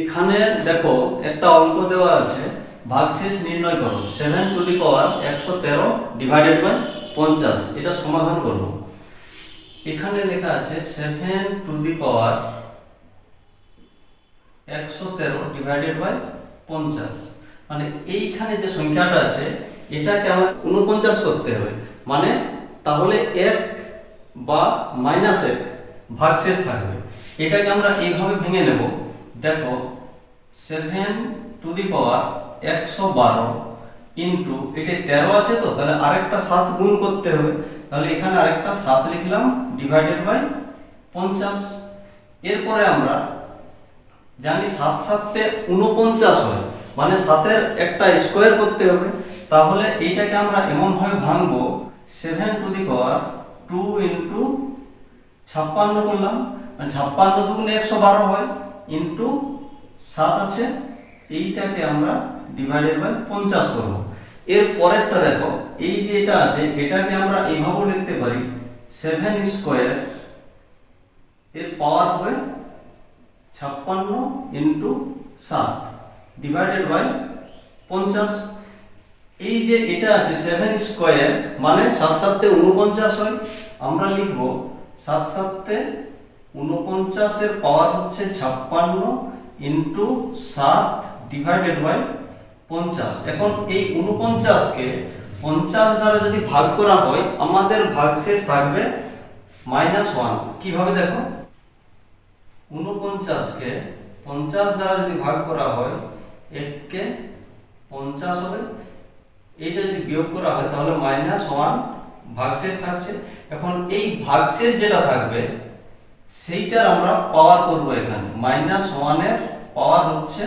এখানে দেখো, একটা অঙ্ক দেওয়া আছে, ভাগশেষ নির্ণয় করো সেভেন টু দি পাওয়ার একশো তেরো ডিভাইডেড বাই পঞ্চাশ, এটা সমাধান করব। এখানে লেখা আছে সেভেন টু দি পাওয়ার একশো তেরো ডিভাইডেড বাই পঞ্চাশ। মানে এইখানে যে সংখ্যাটা আছে, এটাকে আমাদের উনপঞ্চাশ করতে হবে। মানে তাহলে এক বা মাইনাস এক ভাগশেষ থাকবে। এটাকে আমরা এইভাবে ভেঙে নেব। দেখো সেভেন টু দি পাওয়ার একশো বারো ইন্টু এটি তেরো আছে তো? তাহলে আরেকটা সাত গুণ করতে হবে। তাহলে এখানে আরেকটা সাত লিখলাম ডিভাইডেড বাই পঞ্চাশ। এরপরে আমরা জানি সাত সাতে উনপঞ্চাশ হয়। মানে সাতের একটা স্কোয়ার করতে হবে। তাহলে এইটাকে আমরা এমনভাবে ভাঙবো seven to the power two into ছাপ্পান্ন করলাম। ছাপ্পান্ন দুগুণে একশো বারো হয়। ইন্টু সাত আছে, এইটাকে আমরা ডিভাইডেড বাই পঞ্চাশ করব। এর পরেরটা দেখো, এই যে এটা আছে, এটাকে আমরা এইভাবেও লিখতে পারি সেভেন স্কোয়ার এর পাওয়ার হবে ছাপ্পান্ন ইন্টু সাত ডিভাইডেড বাই পঞ্চাশ। এই যে এটা আছে সেভেন স্কোয়ার মানে সাত সাতে উনপঞ্চাশ হয়। আমরা লিখব সাত সাতে উনপঞ্চাশের পাওয়ার হচ্ছে ছাপ্পান্ন ইন্টু সাত ডিভাইডেড বাই পঞ্চাশ। এখন এই উনপঞ্চাশকে পঞ্চাশ দ্বারা যদি ভাগ করা হয়, আমাদের ভাগশেষ থাকবে মাইনাস ওয়ান কীভাবে দেখো? উনপঞ্চাশকে পঞ্চাশ দ্বারা যদি ভাগ করা হয়, এককে পঞ্চাশ হবে। এইটা যদি বিয়োগ করা হয়, তাহলে মাইনাস ওয়ান ভাগশেষ থাকছে। এখন এই ভাগশেষ যেটা থাকবে সেইটার আমরা পাওয়ার করব এখানে। মাইনাস ওয়ানের পাওয়ার হচ্ছে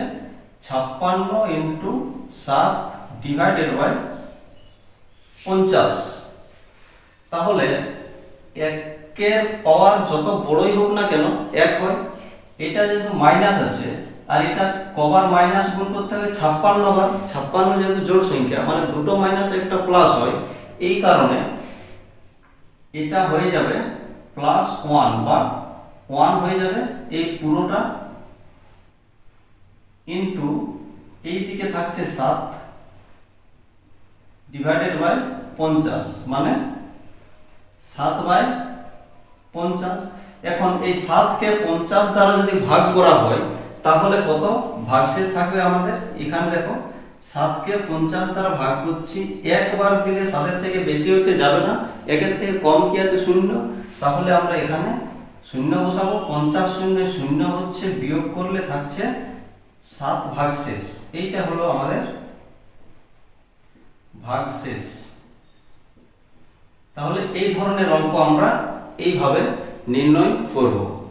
ছাপ্পান্ন ইন্টু সাত ডিভাইডেড বাই পঞ্চাশ। তাহলে একের পাওয়ার যত বড়ই হোক না কেন, এক হয়। এটা যেহেতু মাইনাস আছে, আর এটা কবার মাইনাস গুণ করতে হবে ছাপ্পান্ন বার। ছাপ্পান্ন যেহেতু জোড় সংখ্যা মানে দুটো মাইনাস একটা প্লাস হয়, এই কারণে এটা হয়ে যাবে প্লাস ওয়ান বা ওয়ান হয়ে যাবে এই পুরোটা ইন্টু এই দিকে থাকছে সাত ডিভাইডেড বাই পঞ্চাশ মানে সাত বাই পঞ্চাশ। এখন এই সাতকে পঞ্চাশ দ্বারা যদি ভাগ করা হয়, তাহলে কত? ভাগশেষ থাকবে আমাদের। এখানে দেখো, সাতকে পঞ্চাশ দ্বারা ভাগ করছি, একবার দিলে সাতের থেকে বেশি হচ্ছে যাবে না। একের থেকে কম কি আছে? শূন্য। তাহলে আমরা এখানে শূন্য বসাবো, পঞ্চাশ শূন্য শূন্য হচ্ছে বিয়োগ করলে থাকছে সাত ভাগ শেষ। এইটা হলো আমাদের ভাগ শেষ। তাহলে এই ধরনের অঙ্ক আমরা এইভাবে নির্ণয় করব।